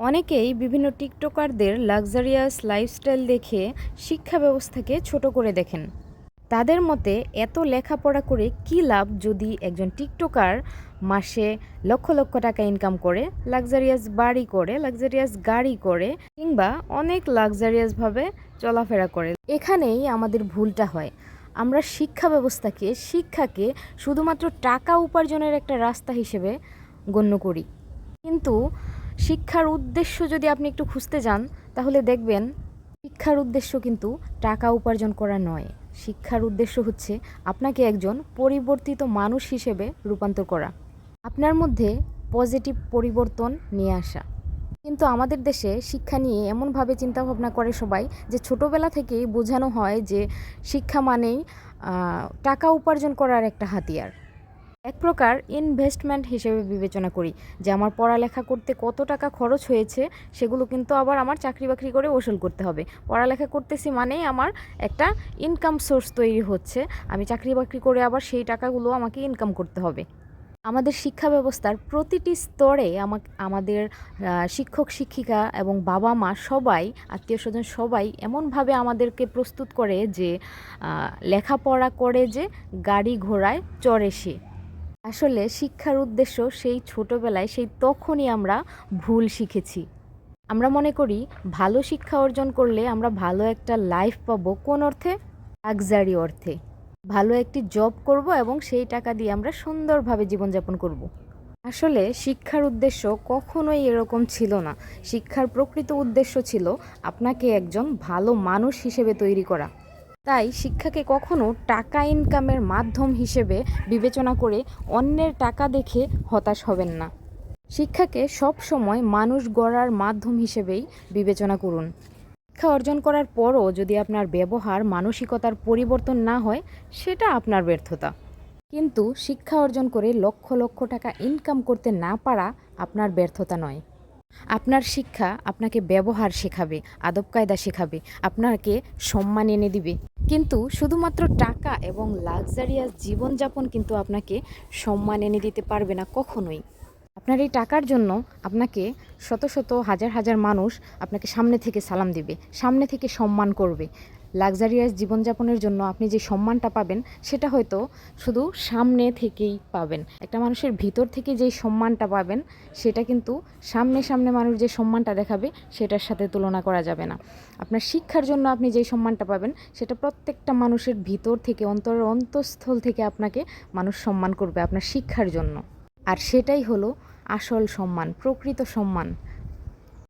অনেকেই বিভিন্ন টিকটকারদের luxurious lifestyle দেখে শিক্ষা ব্যবস্থাকে ছোট করে দেখেন। তাদের মতে, এত লেখাপড়া করে কী লাভ যদি একজন টিকটকার মাসে লক্ষ লক্ষ টাকা ইনকাম করে, লাক্সারিয়াস বাড়ি করে, লাক্সারিয়াস গাড়ি করে, কিংবা অনেক লাক্সারিয়াসভাবে চলাফেরা করে। এখানেই আমাদের ভুলটা হয়। আমরা শিক্ষা ব্যবস্থাকে, শিক্ষাকে শুধুমাত্র টাকা উপার্জনের একটা রাস্তা হিসেবে গণ্য করি। কিন্তু শিক্ষার উদ্দেশ্য যদি আপনি একটু খুঁজতে যান, তাহলে দেখবেন শিক্ষার উদ্দেশ্য কিন্তু টাকা উপার্জন করা নয়। শিক্ষার উদ্দেশ্য হচ্ছে আপনাকে একজন পরিবর্তিত মানুষ হিসেবে রূপান্তর করা। আপনার মধ্যে পজিটিভ পরিবর্তন নিয়ে আসা। কিন্তু আমাদের দেশে শিক্ষা নিয়ে এমনভাবে চিন্তাভাবনা করে সবাই যে ছোটোবেলা থেকেই বোঝানো হয় যে শিক্ষা মানেই টাকা উপার্জন করার একটা হাতিয়ার। এক প্রকার ইনভেস্টমেন্ট হিসেবে বিবেচনা করি যে আমার পড়ালেখা করতে কত টাকা খরচ হয়েছে সেগুলো কিন্তু আবার আমার চাকরি বাকরি করে ওসুল করতে হবে। পড়ালেখা করতেছি মানেই আমার একটা ইনকাম সোর্স তৈরি হচ্ছে। আমি চাকরি বাকরি করে আবার সেই টাকাগুলো আমাকে ইনকাম করতে হবে। আমাদের শিক্ষা ব্যবস্থার প্রতিটি স্তরে আমাক, আমাদের শিক্ষক, শিক্ষিকা এবং বাবা মা সবাই, আত্মীয় স্বজন সবাই এমনভাবে আমাদেরকে প্রস্তুত করে যে লেখাপড়া করে যে গাড়ি ঘোড়ায় চড়ে সে। আসলে শিক্ষার উদ্দেশ্য সেই ছোটবেলায় সেই তখনই আমরা ভুল শিখেছি। আমরা মনে করি ভালো শিক্ষা অর্জন করলে আমরা ভালো একটা লাইফ পাবো কোন অর্থে? লাক্সারি অর্থে। ভালো একটি জব করব এবং সেই টাকা দিয়ে আমরা সুন্দরভাবে জীবনযাপন করব। আসলে শিক্ষার উদ্দেশ্য কখনোই এরকম ছিল না। শিক্ষার প্রকৃত উদ্দেশ্য ছিল আপনাকে একজন ভালো মানুষ হিসেবে তৈরি করা। তাই শিক্ষাকে কখনো টাকা ইনকামের মাধ্যম হিসেবে বিবেচনা করে অন্যের টাকা দেখে হতাশ হবেন না। শিক্ষাকে সব সময় মানুষ গড়ার মাধ্যম হিসেবেই বিবেচনা করুন। শিক্ষা অর্জন করার পরও যদি আপনার ব্যবহার মানসিকতার পরিবর্তন না হয়, সেটা আপনার ব্যর্থতা। কিন্তু শিক্ষা অর্জন করে লক্ষ লক্ষ টাকা ইনকাম করতে না পারা আপনার ব্যর্থতা নয়। আপনার শিক্ষা আপনাকে ব্যবহার শেখাবে, আদব কায়দা শেখাবে, আপনাকে সম্মান এনে দিবে। কিন্তু শুধুমাত্র টাকা এবং লাক্সারিয়াস জীবনযাপন কিন্তু আপনাকে সম্মান এনে দিতে পারবে না কখনোই। আপনার এই টাকার জন্য আপনাকে শত শত, হাজার হাজার মানুষ আপনাকে সামনে থেকে সালাম দিবে, সামনে থেকে সম্মান করবে। লাক্সারিয়াস জীবনযাপনের জন্য আপনি যে সম্মানটা পাবেন, সেটা হয়তো শুধু সামনে থেকেই পাবেন। একটা মানুষের ভিতর থেকে যেই সম্মানটা পাবেন, সেটা কিন্তু সামনে সামনে মানুষ যে সম্মানটা দেখাবে, সেটার সাথে তুলনা করা যাবে না। আপনার শিক্ষার জন্য আপনি যেই সম্মানটা পাবেন, সেটা প্রত্যেকটা মানুষের ভিতর থেকে অন্তরের অন্তঃস্থল থেকে আপনাকে মানুষ সম্মান করবে আপনার শিক্ষার জন্য। আর সেটাই হলো আসল সম্মান, প্রকৃত সম্মান।